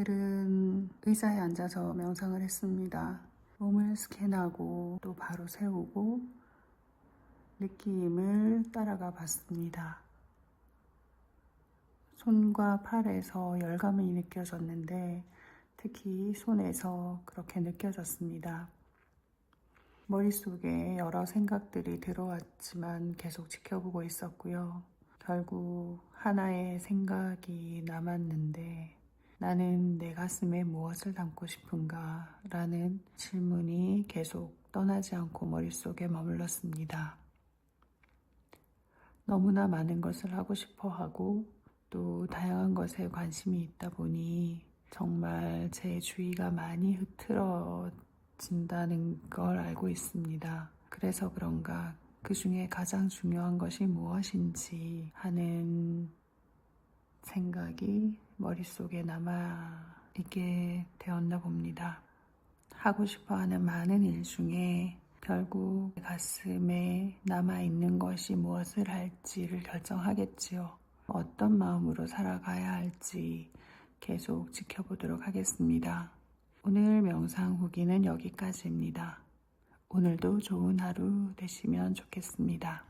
오늘은 의자에 앉아서 명상을 했습니다. 몸을 스캔하고 또 바로 세우고 느낌을 따라가 봤습니다. 손과 팔에서 열감이 느껴졌는데 특히 손에서 그렇게 느껴졌습니다. 머릿속에 여러 생각들이 들어왔지만 계속 지켜보고 있었고요. 결국 하나의 생각이 남았는데 나는 내 가슴에 무엇을 담고 싶은가? 라는 질문이 계속 떠나지 않고 머릿속에 머물렀습니다. 너무나 많은 것을 하고 싶어 하고 또 다양한 것에 관심이 있다 보니 정말 제 주의가 많이 흐트러진다는 걸 알고 있습니다. 그래서 그런가 그 중에 가장 중요한 것이 무엇인지 하는 생각이 머릿속에 남아 있게 되었나 봅니다. 하고 싶어 하는 많은 일 중에 결국 가슴에 남아 있는 것이 무엇을 할지를 결정하겠지요. 어떤 마음으로 살아가야 할지 계속 지켜보도록 하겠습니다. 오늘 명상 후기는 여기까지입니다. 오늘도 좋은 하루 되시면 좋겠습니다.